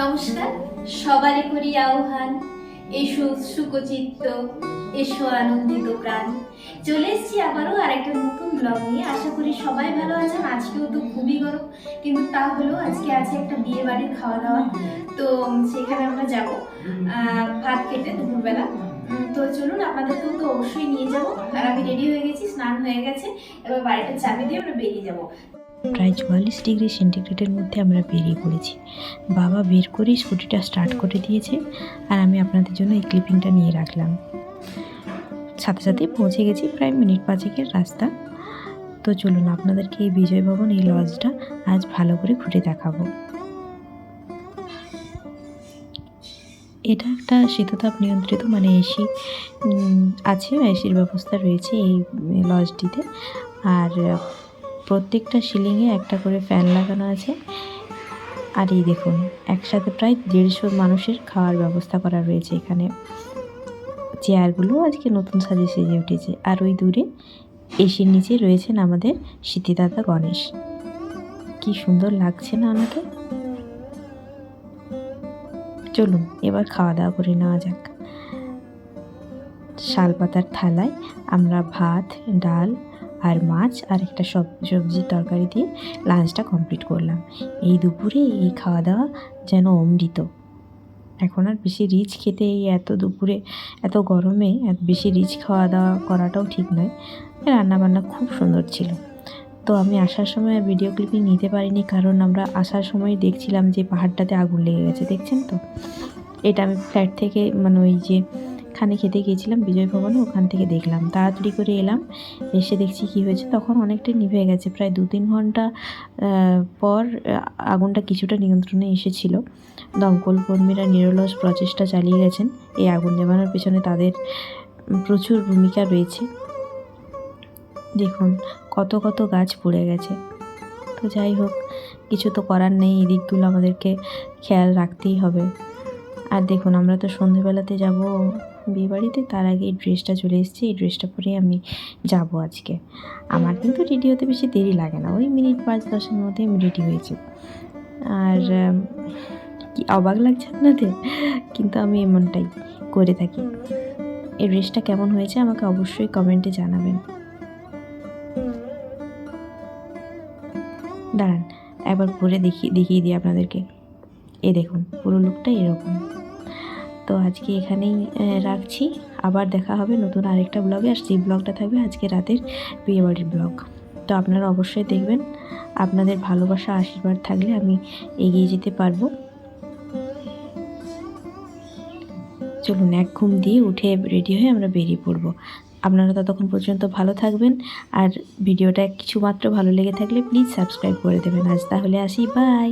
নমস্কার, সবারে করি আহ্বান। এসো সুকচিত্ত এসো আনন্দিত প্রাণ। চলে এসেছি আবারও আরেকটা নতুন ব্লগ নিয়ে। আশা করি সবাই ভালো আছেন। আজকেও তো খুবই গরম, কিন্তু তা হলেও আজকে আছে একটা বিয়ে বাড়ির খাওয়া দাওয়া তো সেখানে আমরা যাব ভাত খেতে দুপুরবেলা। তো চলুন, আপনাদেরকেও তো অবশ্যই নিয়ে যাব। আর আমি রেডি হয়ে গেছি, স্নান হয়ে গেছে। এবার বাড়িটা চাবি দিয়ে আমরা বেরিয়ে যাব। প্রায় চুয়াল্লিশ ডিগ্রি সেন্টিগ্রেডের মধ্যে আমরা বেরিয়ে পড়েছি। বাবা বের করেই স্কুটিটা স্টার্ট করে দিয়েছে আর আমি আপনাদের জন্য এই ক্লিপিংটা নিয়ে রাখলাম। সাথে সাথে পৌঁছে গেছি প্রায় মিনিট পাঁচেকের রাস্তা। তো চলুন আপনাদেরকে এই বিজয় ভবন, এই লজটা আজ ভালো করে ঘুরে দেখাবো। এটা একটা শীততাপ নিয়ন্ত্রিত মানে এসি আছে, এসির ব্যবস্থা রয়েছে এই লজটিতে আর প্রত্যেকটা সিলিংয়ে একটা করে ফ্যান লাগানো আছে। আর এই দেখুন, একসাথে প্রায় দেড়শো মানুষের খাওয়ার ব্যবস্থা করা রয়েছে এখানে। চেয়ারগুলো আজকে নতুন সাজে সেজে উঠেছে। আর ওই দূরে এসির নিচে রয়েছেন আমাদের স্মৃতিদাতা গণেশ। কি সুন্দর লাগছে না আমাকে? চলুন, এবার খাওয়া দাওয়া করে নেওয়া যাক। শালপাতার থালায় আমরা ভাত, ডাল আর মাছ আর একটা সব সবজির তরকারি দিয়ে লাঞ্চটা কমপ্লিট করলাম। এই দুপুরে এই খাওয়া দাওয়া যেন অমৃত। এখন আর বেশি রিচ খেতে এই এত দুপুরে, এত গরমে এত বেশি রিচ খাওয়া দাওয়া করাটাও ঠিক নয়। রান্নাবান্না খুব সুন্দর ছিল। তো আমি আসার সময় ভিডিও ক্লিপিং নিতে পারিনি কারণ আমরা আসার সময় দেখছিলাম যে পাহাড়টাতে আগুন লেগে গেছে, দেখছেন তো? এটা আমি ফ্ল্যাট থেকে মানে ওই যে খানে খেতে গিয়েছিলাম, বিজয় ভবনে ওখান থেকে দেখলাম। তাড়াতাড়ি করে এলাম, এসে দেখছি কি হয়েছে। তখন অনেকটাই নিভে গেছে। প্রায় দু তিন ঘণ্টা পর আগুনটা কিছুটা নিয়ন্ত্রণে এসেছিল। দমকল কর্মীরা নিরলস প্রচেষ্টা চালিয়ে গেছেন। এই আগুন নেভানোর পেছনে তাদের প্রচুর ভূমিকা রয়েছে। দেখুন, কত কত গাছ পড়ে গেছে। তো যাই হোক, কিছু তো করার নেই। এই দিকগুলো আমাদেরকে খেয়াল রাখতেই হবে। আর দেখুন, আমরা তো সন্ধেবেলাতে যাব। বিয়েবাড়িতে তার আগে এই ড্রেসটা চলে এসেছে, এই ড্রেসটা পরে আমি যাব আজকে। আমার কিন্তু রেডি হতে বেশি দেরি লাগে না, ওই মিনিট পাঁচ দশের মধ্যে আমি রেডি হয়েছি আর কি অবাক লাগছে আপনাদের? কিন্তু আমি এমনটাই করে থাকি। এই ড্রেসটা কেমন হয়েছে আমাকে অবশ্যই কমেন্টে জানাবেন। দাঁড়ান, একবার পরে দেখিয়ে দেখিয়ে দিই আপনাদেরকে। এ দেখুন, পুরো লুকটা এরকম। তো আজকে এখানেই রাখছি। আবার দেখা হবে নতুন আরেকটা ব্লগে আর সেই ব্লগটা থাকবে আজকে রাতের বিয়েবাড়ির ব্লগ তো আপনারা অবশ্যই দেখবেন। আপনাদের ভালোবাসা, আশীর্বাদ থাকলে আমি এগিয়ে যেতে পারব। চলুন, এক ঘুম দিয়ে উঠে রেডি হয়ে আমরা বেরিয়ে পড়ব। আপনারা ততক্ষণ পর্যন্ত ভালো থাকবেন। আর ভিডিওটা কিছুমাত্র ভালো লেগে থাকলে প্লিজ সাবস্ক্রাইব করে দেবেন। আজ তাহলে আসি। বাই